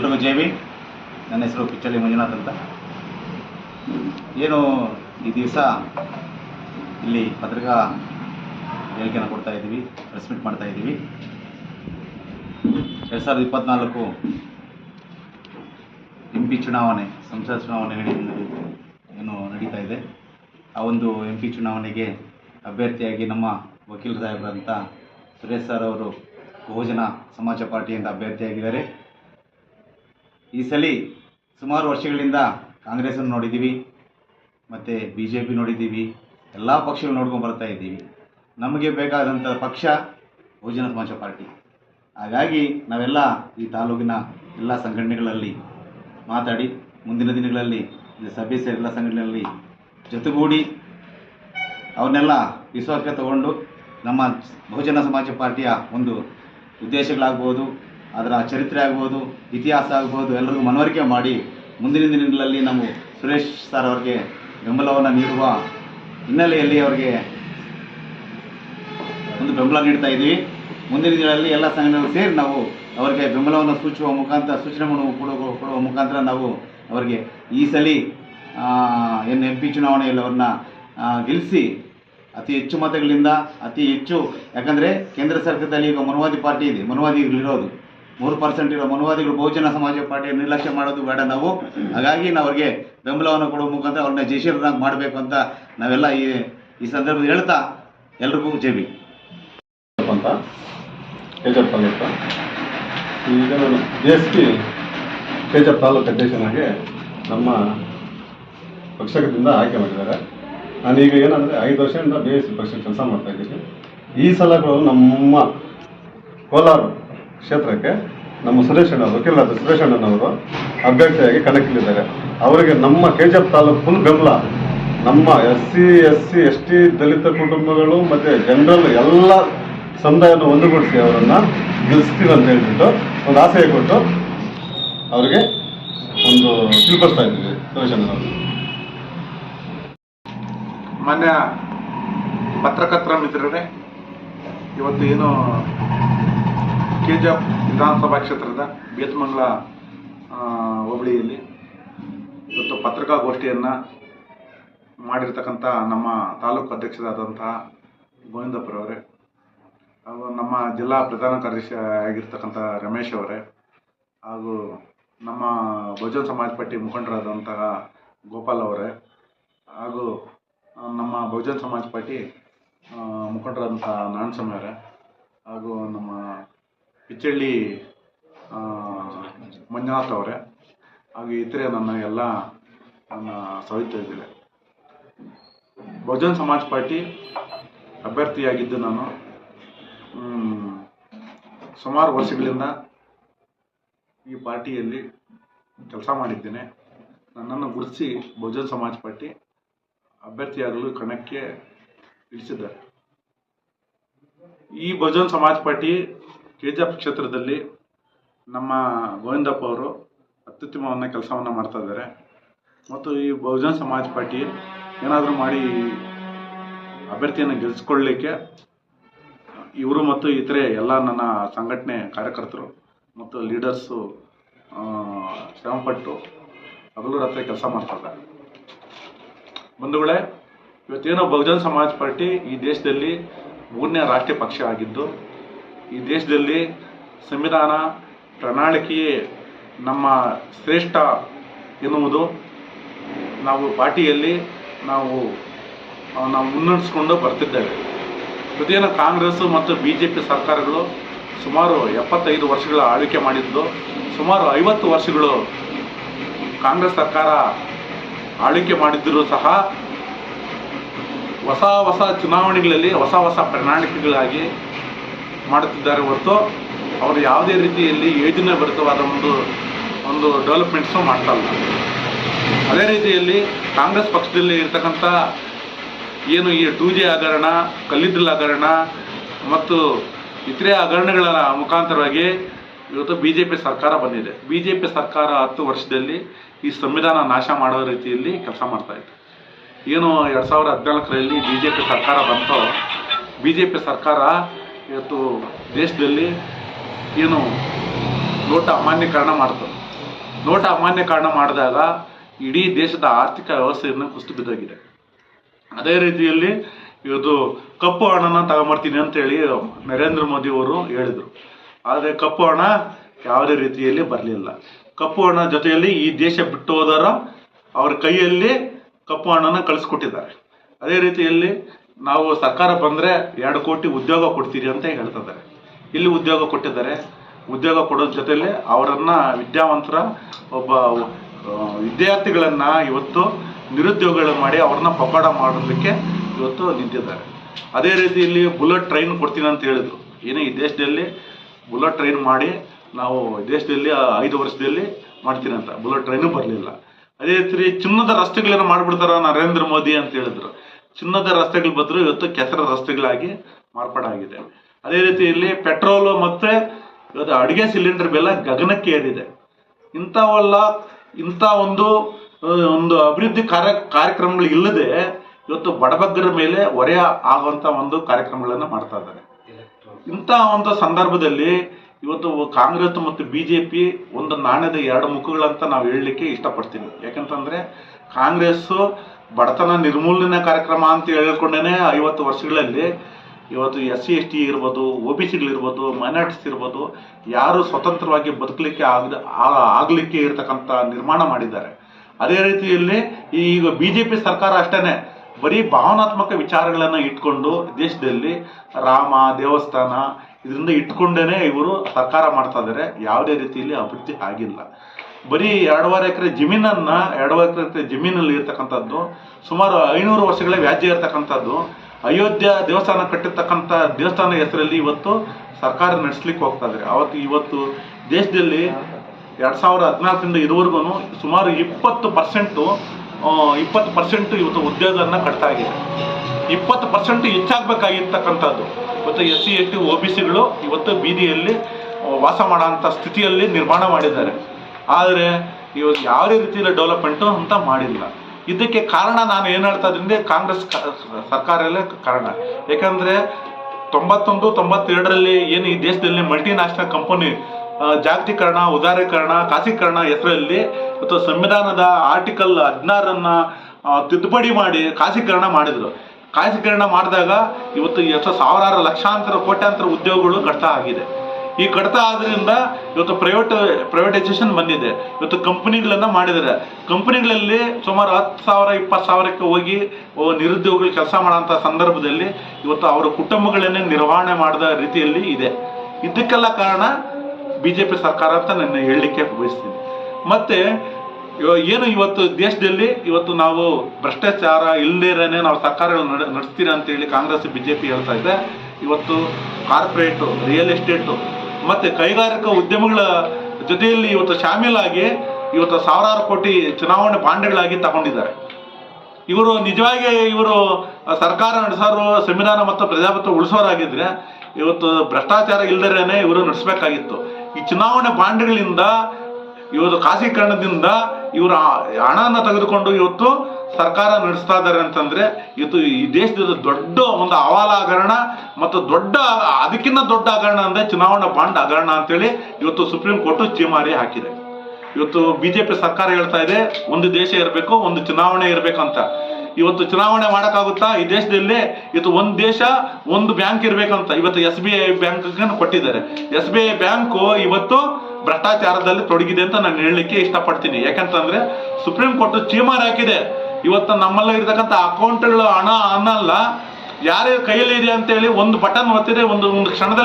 ಎಲ್ರಿಗೂ J V ನನ್ನ ಹೆಸರು ಪಿಚ್ಚಳ್ಳಿ ಮಂಜುನಾಥ್ ಅಂತ. ಏನು ಈ ದಿವಸ ಇಲ್ಲಿ ಪತ್ರಿಕಾ ಹೇಳಿಕೆಯನ್ನು ಕೊಡ್ತಾ ಇದ್ದೀವಿ ಪ್ರೆಸ್ ಮೀಟ್ ಮಾಡ್ತಾ ಇದ್ದೀವಿ. ಎರಡು ಸಾವಿರದ ಇಪ್ಪತ್ನಾಲ್ಕು ಎಂ ಪಿ ಚುನಾವಣೆ ಸಂಸತ್ ಚುನಾವಣೆ ಏನು ನಡೀತಾ ಇದೆ. ಆ ಒಂದು ಎಂ ಪಿ ಚುನಾವಣೆಗೆ ಅಭ್ಯರ್ಥಿಯಾಗಿ ನಮ್ಮ ವಕೀಲ ಸಾಹೇಬರಂತ ಸುರೇಶ್ ಸರ್ ಅವರು ಬಹುಜನ ಸಮಾಜ ಪಾರ್ಟಿಯಿಂದ ಅಭ್ಯರ್ಥಿಯಾಗಿದ್ದಾರೆ. ಈ ಸಲ ಸುಮಾರು ವರ್ಷಗಳಿಂದ ಕಾಂಗ್ರೆಸ್ಸನ್ನು ನೋಡಿದ್ದೀವಿ, ಮತ್ತು ಬಿ ಜೆ ಪಿ ನೋಡಿದ್ದೀವಿ, ಎಲ್ಲ ಪಕ್ಷಗಳು ನೋಡ್ಕೊಂಡು ಬರ್ತಾ ಇದ್ದೀವಿ. ನಮಗೆ ಬೇಕಾದಂಥ ಪಕ್ಷ ಬಹುಜನ ಸಮಾಜ ಪಾರ್ಟಿ. ಹಾಗಾಗಿ ನಾವೆಲ್ಲ ಈ ತಾಲೂಕಿನ ಎಲ್ಲ ಸಂಘಟನೆಗಳಲ್ಲಿ ಮಾತಾಡಿ, ಮುಂದಿನ ದಿನಗಳಲ್ಲಿ ಸಭೆ ಸೇರಿ ಎಲ್ಲ ಸಂಘಟನೆಗಳಲ್ಲಿ ಜೊತೆಗೂಡಿ ಅವನ್ನೆಲ್ಲ ವಿಶ್ವಾಸಕ್ಕೆ ತಗೊಂಡು ನಮ್ಮ ಬಹುಜನ ಸಮಾಜ ಪಾರ್ಟಿಯ ಒಂದು ಉದ್ದೇಶಗಳಾಗ್ಬೋದು ಅದರ ಚರಿತ್ರೆ ಆಗ್ಬೋದು, ಇತಿಹಾಸ ಆಗ್ಬೋದು ಎಲ್ಲರಿಗೂ ಮನವರಿಕೆ ಮಾಡಿ ಮುಂದಿನ ದಿನಗಳಲ್ಲಿ ನಾವು ಸುರೇಶ್ ಸರ್ ಅವರಿಗೆ ಬೆಂಬಲವನ್ನು ನೀಡುವ ಹಿನ್ನೆಲೆಯಲ್ಲಿ ಅವರಿಗೆ ಒಂದು ಬೆಂಬಲ ನೀಡ್ತಾ ಇದ್ದೀವಿ. ಮುಂದಿನ ದಿನಗಳಲ್ಲಿ ಎಲ್ಲ ಸಂಘಟನೆಗಳು ಸೇರಿ ನಾವು ಅವರಿಗೆ ಬೆಂಬಲವನ್ನು ಸೂಚುವ ಮುಖಾಂತರ ಸೂಚನೆಗಳನ್ನು ಕೊಡುವ ಕೊಡುವ ಮುಖಾಂತರ ನಾವು ಅವರಿಗೆ ಈ ಸಲ ಏನು ಎಂ ಪಿ ಚುನಾವಣೆಯಲ್ಲಿ ಅವ್ರನ್ನ ಗೆಲ್ಲಿಸಿ ಅತಿ ಹೆಚ್ಚು ಮತಗಳಿಂದ ಅತಿ ಹೆಚ್ಚು, ಯಾಕಂದರೆ ಕೇಂದ್ರ ಸರ್ಕಾರದಲ್ಲಿ ಈಗ ಮನುವಾದಿ ಪಾರ್ಟಿ ಇದೆ, ಮನುವಾದಿಗಳಿರೋದು. ಮೂರು ಪರ್ಸೆಂಟ್ ಇರೋ ಮನುವಾದಿಗಳು ಬಹುಜನ ಸಮಾಜ ಪಾರ್ಟಿಯ ನಿರ್ಲಕ್ಷ್ಯ ಮಾಡೋದು ಬೇಡ ನಾವು. ಹಾಗಾಗಿ ನಾವು ಅವ್ರಿಗೆ ಬೆಂಬಲವನ್ನು ಕೊಡುವ ಮುಖಾಂತರ ಅವ್ರನ್ನ ಜಯಶೀಲರಾಗಿ ಮಾಡಬೇಕು ಅಂತ ನಾವೆಲ್ಲ ಈ ಈ ಸಂದರ್ಭದಲ್ಲಿ ಹೇಳ್ತಾ ಎಲ್ರಿಗೂ ಜೈ ಬಿ ಅಂತ ತೇಜಪ್ಪ ಈಗ ನಾನು B S P Tejappa taluk ಅಧ್ಯಕ್ಷನಾಗಿ ನಮ್ಮ ಪಕ್ಷದಿಂದ ಆಯ್ಕೆ ಮಾಡಿದ್ದಾರೆ. ನಾನೀಗ ಏನಂದರೆ ಐದು ವರ್ಷದಿಂದ ಬಿ ಎಸ್ ಪಿ ಪಕ್ಷ ಕೆಲಸ ಮಾಡ್ತಾ ಇದ್ದೀನಿ. ಈ ಸಲಗಳು ನಮ್ಮ ಕೋಲಾರ ಕ್ಷೇತ್ರಕ್ಕೆ ನಮ್ಮ ಸುರೇಶ್ ಅವರು ವಕೀಲ ಸುರೇಶ್ ಅಣ್ಣನವರು ಅಭ್ಯರ್ಥಿಯಾಗಿ ಕಣಕ್ಕಿಳಿದ್ದಾರೆ ಅವರಿಗೆ ನಮ್ಮ ಕೆಜಪ್ ತಾಲೂಕು ಫುಲ್ ಬೆಂಬಲ. ನಮ್ಮ S C S C, S T Dalit ಕುಟುಂಬಗಳು ಮತ್ತು ಜನರಲ್ ಎಲ್ಲ ಸಮುದಾಯವನ್ನು ಒಂದುಗೂಡಿಸಿ ಅವರನ್ನು ಗೆಲ್ಲಿಸ್ತೀವಿ ಅಂತ ಹೇಳ್ಬಿಟ್ಟು ಒಂದು ಆಸೆ ಕೊಟ್ಟು ಅವರಿಗೆ ಒಂದು ತಿಳ್ಕೊಡ್ತಾ ಇದ್ದೀವಿ ಸುರೇಶ್ ಅಣ್ಣನವರು. ಮಾನ್ಯ ಪತ್ರಕರ್ತರ ಮಿತ್ರರೇ, ಇವತ್ತು ಏನು ಕೆ ಜಿ ಎಫ್ ವಿಧಾನಸಭಾ ಕ್ಷೇತ್ರದ ಬೇತಮಂಗಲ ಹೋಬಳಿಯಲ್ಲಿ ಇವತ್ತು ಪತ್ರಿಕಾಗೋಷ್ಠಿಯನ್ನು ಮಾಡಿರ್ತಕ್ಕಂಥ ನಮ್ಮ ತಾಲೂಕು ಅಧ್ಯಕ್ಷರಾದಂತಹ ಗೋವಿಂದಪ್ಪರವರೇ ಹಾಗೂ ನಮ್ಮ ಜಿಲ್ಲಾ ಪ್ರಧಾನ ಕಾರ್ಯದರ್ಶಿ ಆಗಿರ್ತಕ್ಕಂಥ ರಮೇಶ್ ಅವರೇ, ಹಾಗೂ ನಮ್ಮ ಬಹುಜನ ಸಮಾಜ ಪಟ್ಟಿ ಮುಖಂಡರಾದಂತಹ ಗೋಪಾಲ್ ಅವರೇ, ಹಾಗೂ ನಮ್ಮ ಬಹುಜನ ಸಮಾಜ ಪಾರ್ಟಿ ಮುಖಂಡರಾದಂತಹ ನಾರಾಯಣಸ್ವಾಮಿ ಅವರೇ, ಹಾಗೂ ನಮ್ಮ ಪಿಚ್ಚಳ್ಳಿ ಮಂಜುನಾಥ್ ಅವರೇ. ಹಾಗೆ ಇತರೆ ನನ್ನ ಎಲ್ಲ ನನ್ನ ಸಹಿತ ಬಹುಜನ್ ಸಮಾಜ್ ಪಾರ್ಟಿ ಅಭ್ಯರ್ಥಿಯಾಗಿದ್ದು ನಾನು. ಸುಮಾರು ವರ್ಷಗಳಿಂದ ಈ ಪಾರ್ಟಿಯಲ್ಲಿ ಕೆಲಸ ಮಾಡಿದ್ದೇನೆ. ನನ್ನನ್ನು ಗುರುತಿಸಿ ಬಹುಜನ್ ಸಮಾಜ್ ಪಾರ್ಟಿ ಅಭ್ಯರ್ಥಿಯಾಗಲು ಕಣಕ್ಕೆ ಇಳಿಸಿದ್ದಾರೆ. ಈ ಬಹುಜನ್ ಸಮಾಜ್ ಪಾರ್ಟಿ ಕೆಜಿಎಫ್ ಕ್ಷೇತ್ರದಲ್ಲಿ ನಮ್ಮ ಗೋವಿಂದಪ್ಪ ಅವರು ಅತ್ಯುತ್ತಮವನ್ನ ಕೆಲಸವನ್ನು ಮಾಡ್ತಾ ಇದ್ದಾರೆ. ಮತ್ತು ಈ ಬಹುಜನ ಸಮಾಜ ಪಾರ್ಟಿ ಏನಾದರೂ ಮಾಡಿ ಅಭ್ಯರ್ಥಿಯನ್ನು ಗೆಲ್ಲಿಸ್ಕೊಳ್ಳಲಿಕ್ಕೆ ಇವರು ಮತ್ತು ಇತರೆ ಎಲ್ಲ ನನ್ನ ಸಂಘಟನೆ ಕಾರ್ಯಕರ್ತರು ಮತ್ತು ಲೀಡರ್ಸು ಶ್ರಮಪಟ್ಟು ಹಗಲು ರಾತ್ರಿ ಕೆಲಸ ಮಾಡ್ತಾ ಇದ್ದಾರೆ. ಬಂಧುಗಳೇ, ಇವತ್ತೇನೋ ಬಹುಜನ ಸಮಾಜ ಪಾರ್ಟಿ ಈ ದೇಶದಲ್ಲಿ ಮೂರನೇ ರಾಷ್ಟ್ರೀಯ ಪಕ್ಷ ಆಗಿದ್ದು ಈ ದೇಶದಲ್ಲಿ ಸಂವಿಧಾನ ಪ್ರಣಾಳಿಕೆಯೇ ನಮ್ಮ ಶ್ರೇಷ್ಠ ಎನ್ನುವುದು. ನಾವು ಪಾರ್ಟಿಯಲ್ಲಿ ನಾವು ನಾವು ಮುನ್ನಡೆಸ್ಕೊಂಡು ಬರ್ತಿದ್ದೇವೆ. ಪ್ರತಿಯೊಂದು ಕಾಂಗ್ರೆಸ್ ಮತ್ತು ಬಿ ಜೆ ಪಿ ಸರ್ಕಾರಗಳು ಸುಮಾರು ಎಪ್ಪತ್ತೈದು ವರ್ಷಗಳ ಆಳ್ವಿಕೆ ಮಾಡಿದ್ದು, ಸುಮಾರು ಐವತ್ತು ವರ್ಷಗಳು ಕಾಂಗ್ರೆಸ್ ಸರ್ಕಾರ ಆಳ್ವಿಕೆ ಮಾಡಿದ್ದರೂ ಸಹ ಹೊಸ ಹೊಸ ಚುನಾವಣೆಗಳಲ್ಲಿ, ಹೊಸ ಹೊಸ ಪ್ರಣಾಳಿಕೆಗಳಾಗಿ ಮಾಡುತ್ತಿದ್ದಾರೆ ಹೊರತು ಅವರು ಯಾವುದೇ ರೀತಿಯಲ್ಲಿ ಯೋಜನೆಭರಿತವಾದ ಒಂದು ಒಂದು ಡೆವಲಪ್ಮೆಂಟ್ಸು ಮಾಡ್ತಾ ಇಲ್ಲ. ಅದೇ ರೀತಿಯಲ್ಲಿ ಕಾಂಗ್ರೆಸ್ ಪಕ್ಷದಲ್ಲಿ ಇರ್ತಕ್ಕಂಥ ಏನು ಈ ಟೂ ಜಿ ಹಗರಣ, ಕಲ್ಲಿದ್ದಲ್ ಹಗರಣ ಮತ್ತು ಇತರೆ ಹಗರಣಗಳ ಮುಖಾಂತರವಾಗಿ ಇವತ್ತು ಬಿ ಜೆ ಪಿ ಸರ್ಕಾರ ಬಂದಿದೆ. ಬಿ ಜೆ ಪಿ ಸರ್ಕಾರ ಹತ್ತು ವರ್ಷದಲ್ಲಿ ಈ ಸಂವಿಧಾನ ನಾಶ ಮಾಡೋ ರೀತಿಯಲ್ಲಿ ಕೆಲಸ ಮಾಡ್ತಾ ಇದೆ. ಏನು ಎರಡು ಸಾವಿರದ ಹದಿನಾಲ್ಕರಲ್ಲಿ ಬಿ ಜೆ ಪಿ ಸರ್ಕಾರ ಬಂತೋ ಬಿ ಜೆ ಪಿ ಸರ್ಕಾರ ಇವತ್ತು ದೇಶದಲ್ಲಿ ಏನು ನೋಟ ಅಮಾನ್ಯೀಕರಣ ಮಾಡ್ತು. ನೋಟ ಅಮಾನ್ಯೀಕರಣ ಮಾಡಿದಾಗ ಇಡೀ ದೇಶದ ಆರ್ಥಿಕ ವ್ಯವಸ್ಥೆಯನ್ನು ಕುಸಿದು ಬಿದ್ದಾಗಿದೆ. ಅದೇ ರೀತಿಯಲ್ಲಿ ಇವತ್ತು ಕಪ್ಪು ಹಣನ ತಗೊಂಬರ್ತೀನಿ ಅಂತೇಳಿ ನರೇಂದ್ರ ಮೋದಿ ಅವರು ಹೇಳಿದರು. ಆದರೆ ಕಪ್ಪು ಹಣ ಯಾವುದೇ ರೀತಿಯಲ್ಲಿ ಬರಲಿಲ್ಲ. ಕಪ್ಪು ಹಣ ಜೊತೆಯಲ್ಲಿ ಈ ದೇಶ ಬಿಟ್ಟು ಹೋದರ ಅವ್ರ ಕೈಯಲ್ಲಿ ಕಪ್ಪು ಹಣನ ಕಳಿಸ್ಕೊಟ್ಟಿದ್ದಾರೆ. ಅದೇ ರೀತಿಯಲ್ಲಿ ನಾವು ಸರ್ಕಾರ ಬಂದರೆ ಎರಡು ಕೋಟಿ ಉದ್ಯೋಗ ಕೊಡ್ತೀರಿ ಅಂತ ಹೇಳ್ತಿದ್ದಾರೆ ಇಲ್ಲಿ ಉದ್ಯೋಗ ಕೊಟ್ಟಿದ್ದಾರೆ. ಉದ್ಯೋಗ ಕೊಡೋದ್ರ ಜೊತೆಯಲ್ಲಿ ಅವರನ್ನು ವಿದ್ಯಾವಂತರ ಒಬ್ಬ ವಿದ್ಯಾರ್ಥಿಗಳನ್ನು ಇವತ್ತು ನಿರುದ್ಯೋಗಗಳು ಮಾಡಿ ಅವ್ರನ್ನ ಪಕ್ಕಾಡ ಮಾಡೋದಕ್ಕೆ ಇವತ್ತು ನಿಂತಿದ್ದಾರೆ. ಅದೇ ರೀತಿಯಲ್ಲಿ ಬುಲೆಟ್ ಟ್ರೈನ್ ಕೊಡ್ತೀನಿ ಅಂತ ಹೇಳಿದ್ರು. ಏನೇ ಈ ದೇಶದಲ್ಲಿ ಬುಲೆಟ್ ಟ್ರೈನ್ ಮಾಡಿ ನಾವು ದೇಶದಲ್ಲಿ ಐದು ವರ್ಷದಲ್ಲಿ ಮಾಡ್ತೀನಿ ಅಂತ. ಬುಲೆಟ್ ಟ್ರೈನು ಬರಲಿಲ್ಲ. ಅದೇ ರೀತಿ ಚಿನ್ನದ ರಸ್ತೆಗಳನ್ನ ಮಾಡಿಬಿಡ್ತಾರ ನರೇಂದ್ರ ಮೋದಿ ಅಂತ ಹೇಳಿದ್ರು. ಚಿನ್ನದ ರಸ್ತೆಗಳ ಬದಲು ಇವತ್ತು ಕೆಸರ ರಸ್ತೆಗಳಾಗಿ ಮಾರ್ಪಾಡಾಗಿದೆ. ಅದೇ ರೀತಿಯಲ್ಲಿ ಪೆಟ್ರೋಲು ಮತ್ತೆ ಇವತ್ತು ಅಡುಗೆ ಸಿಲಿಂಡರ್ ಬೆಲ್ಲ ಗಗನಕ್ಕೆ ಏರಿದೆ. ಇಂಥವೆಲ್ಲ, ಇಂಥ ಒಂದು ಒಂದು ಅಭಿವೃದ್ಧಿ ಕಾರ್ಯ, ಕಾರ್ಯಕ್ರಮಗಳು ಇಲ್ಲದೆ ಇವತ್ತು ಬಡಬಗ್ಗರ ಮೇಲೆ ಹೊರೆ ಆಗುವಂಥ ಒಂದು ಕಾರ್ಯಕ್ರಮಗಳನ್ನು ಮಾಡ್ತಾ ಇದ್ದಾರೆ. ಇಂಥ ಒಂದು ಸಂದರ್ಭದಲ್ಲಿ ಇವತ್ತು ಕಾಂಗ್ರೆಸ್ ಮತ್ತು ಬಿ ಜೆ ಪಿ ಒಂದು ನಾಣ್ಯದ ಎರಡು ಮುಖಗಳಂತ ನಾವು ಹೇಳಲಿಕ್ಕೆ ಇಷ್ಟಪಡ್ತೀನಿ. ಯಾಕಂತಂದ್ರೆ ಕಾಂಗ್ರೆಸ್ಸು ಬಡತನ ನಿರ್ಮೂಲನೆ ಕಾರ್ಯಕ್ರಮ ಅಂತ ಹೇಳ್ಕೊಂಡೇನೆ ಐವತ್ತು ವರ್ಷಗಳಲ್ಲಿ ಇವತ್ತು ಎಸ್ ಸಿ ಎಸ್ ಟಿ ಇರ್ಬೋದು, ಒ ಬಿ ಸಿಗಳಿರ್ಬೋದು ಮೈನಾರಿಟೀಸ್ ಇರ್ಬೋದು, ಯಾರು ಸ್ವತಂತ್ರವಾಗಿ ಬದುಕಲಿಕ್ಕೆ ಆಗದ ಆಗಲಿಕ್ಕೆ ಇರತಕ್ಕಂಥ ನಿರ್ಮಾಣ ಮಾಡಿದ್ದಾರೆ. ಅದೇ ರೀತಿಯಲ್ಲಿ ಈಗ ಬಿ ಜೆ ಪಿ ಸರ್ಕಾರ ಅಷ್ಟೇ ಬರೀ ಭಾವನಾತ್ಮಕ ವಿಚಾರಗಳನ್ನು ಇಟ್ಕೊಂಡು ದೇಶದಲ್ಲಿ ರಾಮ, ದೇವಸ್ಥಾನ, ಇದರಿಂದ ಇಟ್ಕೊಂಡೇ ಇವರು ಸರ್ಕಾರ ಮಾಡ್ತಾ ಇದ್ದಾರೆ. ಯಾವುದೇ ರೀತಿಯಲ್ಲಿ ಅಭಿವೃದ್ಧಿ ಆಗಿಲ್ಲ. ಬರೀ ಎರಡೂವರೆ ಎಕರೆ ಜಮೀನನ್ನ, ಎರಡೂವರೆ ಎಕರೆ ಜಮೀನಲ್ಲಿ ಇರ್ತಕ್ಕಂಥದ್ದು, ಸುಮಾರು ಐನೂರು ವರ್ಷಗಳ ವ್ಯಾಜ್ಯ ಇರತಕ್ಕಂಥದ್ದು. ಅಯೋಧ್ಯ ದೇವಸ್ಥಾನ ಕಟ್ಟಿರ್ತಕ್ಕಂಥ ದೇವಸ್ಥಾನ ಹೆಸರಲ್ಲಿ ಇವತ್ತು ಸರ್ಕಾರ ನಡೆಸ್ಲಿಕ್ಕೆ ಹೋಗ್ತಾ ಇದ್ರೆ. ಅವತ್ತು ಇವತ್ತು ದೇಶದಲ್ಲಿ ಎರಡ್ ಸಾವಿರದ ಹದಿನಾಲ್ಕರಿಂದ ಇದುವರೆಗೂ ಸುಮಾರು ಇಪ್ಪತ್ತು ಪರ್ಸೆಂಟು ಇಪ್ಪತ್ತು ಪರ್ಸೆಂಟ್ ಇವತ್ತು ಉದ್ಯೋಗವನ್ನು ಕಟ್ತಾ ಆಗಿದೆ ಇಪ್ಪತ್ತು ಪರ್ಸೆಂಟ್ ಹೆಚ್ಚಾಗಬೇಕಾಗಿರ್ತಕ್ಕಂಥದ್ದು. ಇವತ್ತು S C S T O B ಸಿಗಳು ಇವತ್ತು ಬೀದಿಯಲ್ಲಿ ವಾಸ ವಾಸ ಮಾಡೋಂಥ ಸ್ಥಿತಿಯಲ್ಲಿ ನಿರ್ಮಾಣ ಮಾಡಿದ್ದಾರೆ. ಆದರೆ ಇವತ್ತು ಯಾವುದೇ ರೀತಿಯಲ್ಲಿ ಡೆವಲಪ್ಮೆಂಟು ಅಂತ ಮಾಡಿಲ್ಲ. ಇದಕ್ಕೆ ಕಾರಣ ನಾನು ಏನು ಹೇಳ್ತಾ ಇದ್ದೀನಿ, ಕಾಂಗ್ರೆಸ್ ಸರ್ಕಾರಲ್ಲೇ ಕಾರಣ. ಯಾಕಂದರೆ ತೊಂಬತ್ತೊಂದು, ತೊಂಬತ್ತೆರಡರಲ್ಲಿ ಏನು ಈ ದೇಶದಲ್ಲಿ ಮಲ್ಟಿ ನ್ಯಾಷನಲ್ ಕಂಪನಿ ಜಾಗತೀಕರಣ, ಉದಾರೀಕರಣ, ಖಾಸಗೀಕರಣ ಹೆಸರಲ್ಲಿ ಅಥವಾ ಸಂವಿಧಾನದ ಆರ್ಟಿಕಲ್ ಹದಿನಾರನ್ನು ತಿದ್ದುಪಡಿ ಮಾಡಿ ಖಾಸೀಕರಣ ಮಾಡಿದರು. ಖಾಸಗೀಕರಣ ಮಾಡಿದಾಗ ಇವತ್ತು ಎಷ್ಟು ಸಾವಿರಾರು ಲಕ್ಷಾಂತರ, ಕೋಟ್ಯಾಂತರ ಉದ್ಯೋಗಗಳು ಕಟ್ತಾ ಆಗಿದೆ. ಈ ಕಡಿತ ಆದ್ರಿಂದ ಇವತ್ತು ಪ್ರೈವೇಟ್ ಪ್ರೈವೇಟೈಸೇಷನ್ ಬಂದಿದೆ. ಇವತ್ತು ಕಂಪನಿಗಳನ್ನ ಮಾಡಿದ್ದಾರೆ. ಕಂಪನಿಗಳಲ್ಲಿ ಸುಮಾರು ಹತ್ತು ಸಾವಿರ, ಇಪ್ಪತ್ತು ಸಾವಿರಕ್ಕೆ ಹೋಗಿ ನಿರುದ್ಯೋಗಿಗಳು ಕೆಲಸ ಮಾಡೋಂಥ ಸಂದರ್ಭದಲ್ಲಿ ಇವತ್ತು ಅವರ ಕುಟುಂಬಗಳನ್ನೇ ನಿರ್ವಹಣೆ ಮಾಡಿದ ರೀತಿಯಲ್ಲಿ ಇದೆ. ಇದಕ್ಕೆಲ್ಲ ಕಾರಣ ಬಿ ಜೆ ಪಿ ಸರ್ಕಾರ ಅಂತ ನನ್ನ ಹೇಳಲಿಕ್ಕೆ ಬಯಸ್ತೀನಿ. ಮತ್ತೆ ಏನು ಇವತ್ತು ದೇಶದಲ್ಲಿ ಇವತ್ತು ನಾವು ಭ್ರಷ್ಟಾಚಾರ ಇಲ್ಲದೇನೆ ನಾವು ಸರ್ಕಾರಗಳು ನಡೆ, ನಡೆಸ್ತೀರಾ ಅಂತೇಳಿ ಕಾಂಗ್ರೆಸ್ ಬಿ ಜೆ ಪಿ ಹೇಳ್ತಾ ಇದೆ. ಇವತ್ತು ಕಾರ್ಪೊರೇಟು, ರಿಯಲ್ ಎಸ್ಟೇಟು ಮತ್ತು ಕೈಗಾರಿಕಾ ಉದ್ಯಮಗಳ ಜೊತೆಯಲ್ಲಿ ಇವತ್ತು ಶಾಮೀಲಾಗಿ ಇವತ್ತು ಸಾವಿರಾರು ಕೋಟಿ ಚುನಾವಣೆ ಬಾಂಡ್ಗಳಾಗಿ ತಗೊಂಡಿದ್ದಾರೆ. ಇವರು ನಿಜವಾಗಿ ಇವರು ಸರ್ಕಾರ ನಡೆಸೋರು, ಸಂವಿಧಾನ ಮತ್ತು ಪ್ರಜಾಪ್ರಭುತ್ವ ಉಳಿಸೋರಾಗಿದ್ರೆ ಇವತ್ತು ಭ್ರಷ್ಟಾಚಾರ ಇಲ್ದರೇನೆ ಇವರು ನಡೆಸಬೇಕಾಗಿತ್ತು. ಈ ಚುನಾವಣೆ ಬಾಂಡ್ಗಳಿಂದ ಇವತ್ತು ಖಾಸೀಕರಣದಿಂದ ಇವರು ಹಣವನ್ನು ತೆಗೆದುಕೊಂಡು ಇವತ್ತು ಸರ್ಕಾರ ನಡೆಸ್ತಾ ಇದ್ದಾರೆ ಅಂತಂದ್ರೆ ಇದು ಈ ದೇಶದ ದೊಡ್ಡ ಒಂದು ಅವಾಲ ಹಗರಣ ಮತ್ತು ದೊಡ್ಡ ಅದಕ್ಕಿಂತ ದೊಡ್ಡ ಹಗರಣ ಅಂದ್ರೆ ಚುನಾವಣಾ ಬಾಂಡ್ ಹಗರಣ ಅಂತೇಳಿ ಇವತ್ತು ಸುಪ್ರೀಂ ಕೋರ್ಟ್ ಚೀಮಾರಿ ಹಾಕಿದೆ. ಇವತ್ತು ಬಿಜೆಪಿ ಸರ್ಕಾರ ಹೇಳ್ತಾ ಇದೆ, ಒಂದು ದೇಶ ಇರಬೇಕು, ಒಂದು ಚುನಾವಣೆ ಇರಬೇಕಂತ. ಇವತ್ತು ಚುನಾವಣೆ ಮಾಡೋಕ್ಕಾಗುತ್ತಾ? ಈ ದೇಶದಲ್ಲಿ ಇವತ್ತು ಒಂದು ದೇಶ, ಒಂದು ಬ್ಯಾಂಕ್ ಇರಬೇಕಂತ. ಇವತ್ತು ಎಸ್ ಬಿ ಐ ಬ್ಯಾಂಕ್ ಕೊಟ್ಟಿದ್ದಾರೆ. ಎಸ್ ಬಿ ಐ ಬ್ಯಾಂಕು ಇವತ್ತು ಭ್ರಷ್ಟಾಚಾರದಲ್ಲಿ ತೊಡಗಿದೆ ಅಂತ ನಾನು ಹೇಳಲಿಕ್ಕೆ ಇಷ್ಟಪಡ್ತೀನಿ. ಯಾಕಂತಂದ್ರೆ ಸುಪ್ರೀಂ ಕೋರ್ಟ್ ಚೀಮಾರಿ ಹಾಕಿದೆ. ಇವತ್ತು ನಮ್ಮಲ್ಲಿ ಇರ್ತಕ್ಕಂಥ ಅಕೌಂಟ್ಗಳು ಹಣ ಅನ್ನಲ್ಲ ಯಾರ್ಯಾರ ಕೈಯಲ್ಲಿ ಇದೆ ಅಂತೇಳಿ ಒಂದು ಬಟನ್ ಒತ್ತಿದೆ ಒಂದು ಒಂದು ಕ್ಷಣದಲ್ಲಿ